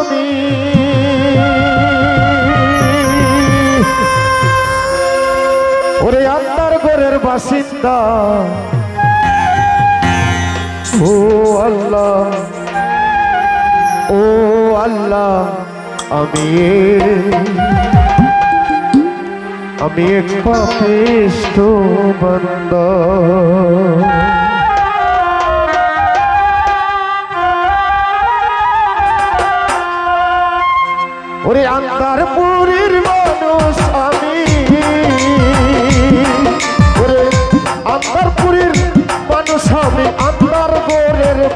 আমি ওরে আন্দার ঘরের বাসিন্দা। ও আল্লাহ ও আল্লাহ আমি আমি এক পাপিষ্ট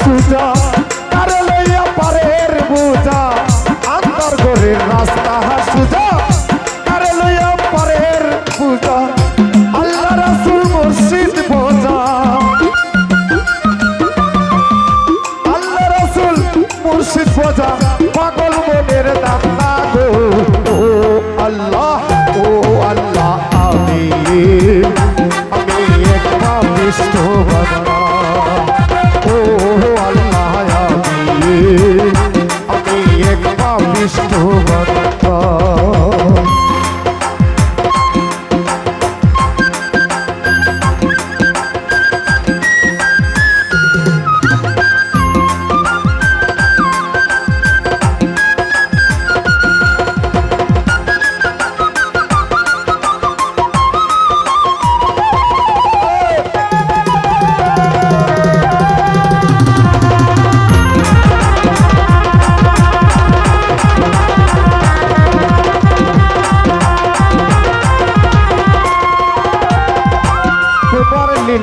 সুজা আরে লইয়া পারের বুজা আন্তর করে রাস্তা সুজা আরে লইয়া পারের বুজা, আল্লাহ রাসূল মুর্শিদ বোঝা। আল্লাহ রাসূল মুর্শিদ বোঝা, পাগল মনের দান্না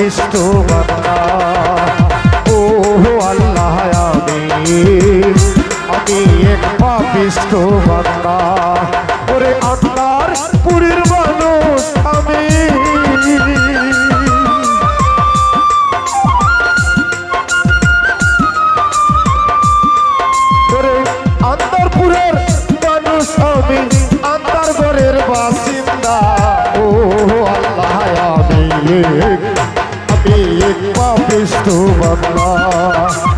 পাপিষ্ট বান্দা ও আল্লাহ আমি আমি এক পাপিষ্ট বান্দা। ওরে আন্দার পুরীর মানুষ আমি। আন্দারপুরের মানুষ আমি, আন্দারগড়ের বাসিন্দা। ও আল্লাহ আমি পাপিষ্ট বান্দা